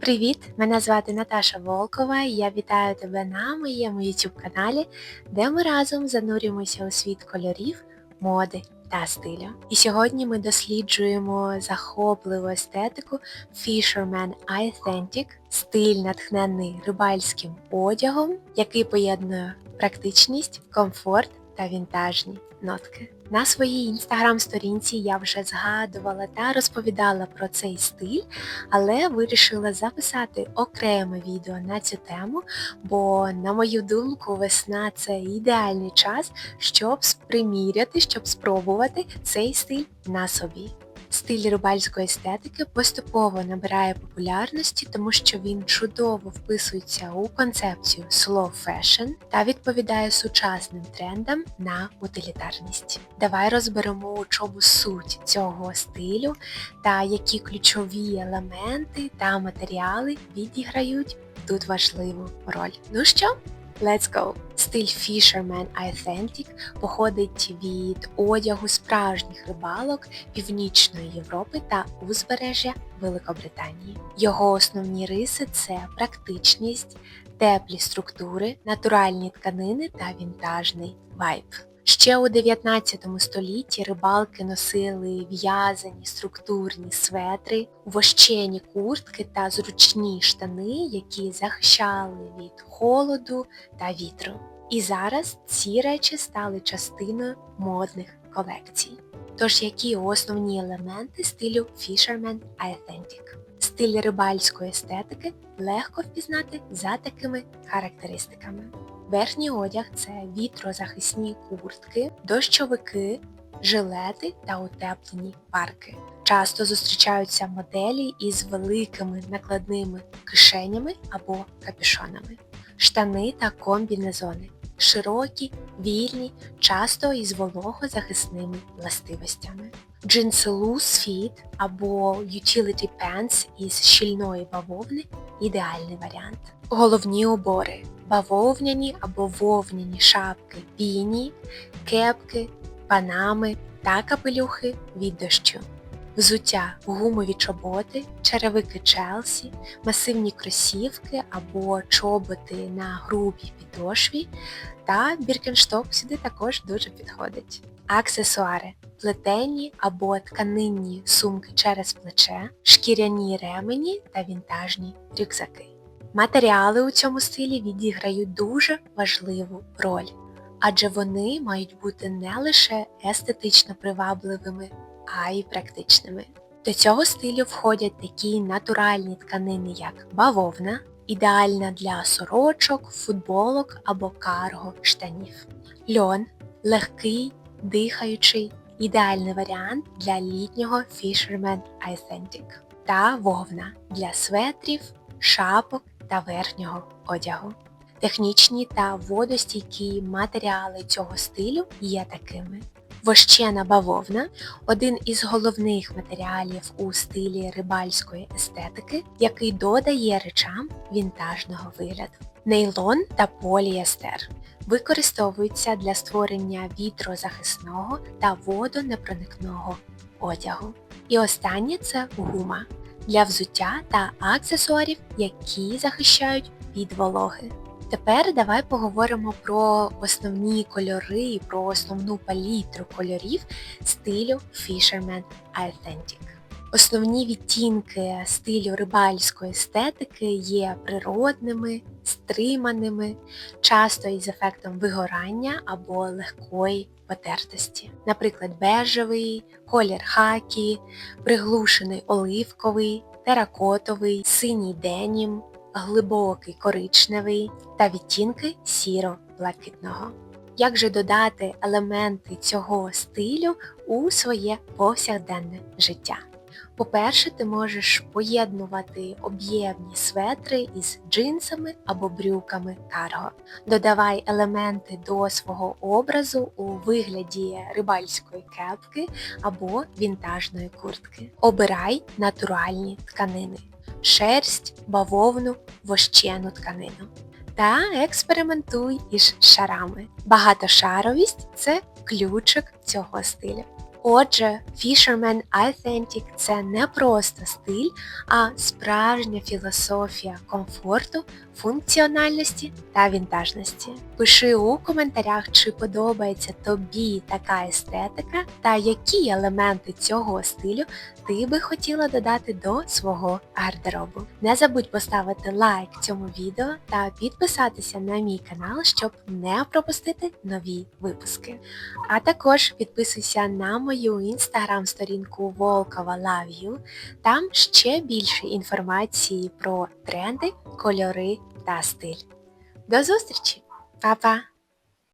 Привіт! Мене звати Наташа Волкова і я вітаю тебе на моєму YouTube каналі, де ми разом занурюємося у світ кольорів, моди та стилю. І сьогодні ми досліджуємо захопливу естетику Fisherman Authentic, стиль натхнений рибальським одягом, який поєднує практичність, комфорт та вінтажні нотки. На своїй інстаграм-сторінці я вже згадувала та розповідала про цей стиль, але вирішила записати окреме відео на цю тему, бо, на мою думку, весна це ідеальний час, щоб приміряти, щоб спробувати цей стиль на собі. Стиль рибальської естетики поступово набирає популярності, тому що він чудово вписується у концепцію slow fashion та відповідає сучасним трендам на утилітарність. Давай розберемо, у чому суть цього стилю та які ключові елементи та матеріали відіграють тут важливу роль. Ну що? Let's go! Стиль Fisherman Authentic походить від одягу справжніх рибалок Північної Європи та узбережжя Великобританії. Його основні риси це практичність, теплі структури, натуральні тканини та вінтажний вайб. Ще у 19 столітті рибалки носили в'язані структурні светри, вощені куртки та зручні штани, які захищали від холоду та вітру. І зараз ці речі стали частиною модних колекцій. Тож які основні елементи стилю Fisherman Authentic? Стиль рибальської естетики легко впізнати за такими характеристиками. Верхній одяг це вітрозахисні куртки, дощовики, жилети та утеплені парки. Часто зустрічаються моделі із великими накладними кишенями або капюшонами, штани та комбінезони, широкі, вільні, часто із вологозахисними властивостями. Джинси loose fit або utility pants із щільної бавовни ідеальний варіант. Головні убори бавовняні або вовняні шапки піні, кепки, панами та капелюхи від дощу. Взуття гумові чоботи, черевики Челсі, масивні кросівки або чоботи на грубій підошві та біркеншток сюди також дуже підходить. Аксесуари плетені або тканинні сумки через плече, шкіряні ремені та вінтажні рюкзаки. Матеріали у цьому стилі відіграють дуже важливу роль, адже вони мають бути не лише естетично привабливими, а й практичними. До цього стилю входять такі натуральні тканини, як бавовна, ідеальна для сорочок, футболок або карго штанів. Льон легкий, дихаючий, ідеальний варіант для літнього Fisherman Authentic та вовна для светрів, шапок та верхнього одягу. Технічні та водостійкі матеріали цього стилю є такими. Вощена бавовна один із головних матеріалів у стилі рибальської естетики, який додає речам вінтажного вигляду. Нейлон та поліестер використовуються для створення вітрозахисного та водонепроникного одягу. І останнє це гума для взуття та аксесуарів, які захищають від вологи. Тепер давай поговоримо про основні кольори і про основну палітру кольорів стилю Fisherman Authentic. Основні відтінки стилю рибальської естетики є природними, стриманими, часто із ефектом вигорання або легкої потертості. Наприклад, бежевий, колір хакі, приглушений оливковий, теракотовий, синій денім, глибокий коричневий та відтінки сіро-блакитного. Як же додати елементи цього стилю у своє повсякденне життя? По-перше, ти можеш поєднувати об'ємні светри із джинсами або брюками карго. Додавай елементи до свого образу у вигляді рибальської кепки або вінтажної куртки. Обирай натуральні тканини шерсть, бавовну, вощену тканину. Та експериментуй із шарами. Багатошаровість це ключик цього стилю. Отже, Fisherman Authentic – це не просто стиль, а справжня філософія комфорту, функціональності та вінтажності. Пиши у коментарях, чи подобається тобі така естетика та які елементи цього стилю ти би хотіла додати до свого гардеробу. Не забудь поставити лайк цьому відео та підписатися на мій канал, щоб не пропустити нові випуски. А також підписуйся на мою інстаграм-сторінку Волкова Love You. Там ще більше інформації про тренди, кольори та стиль. До зустрічі! Па-па!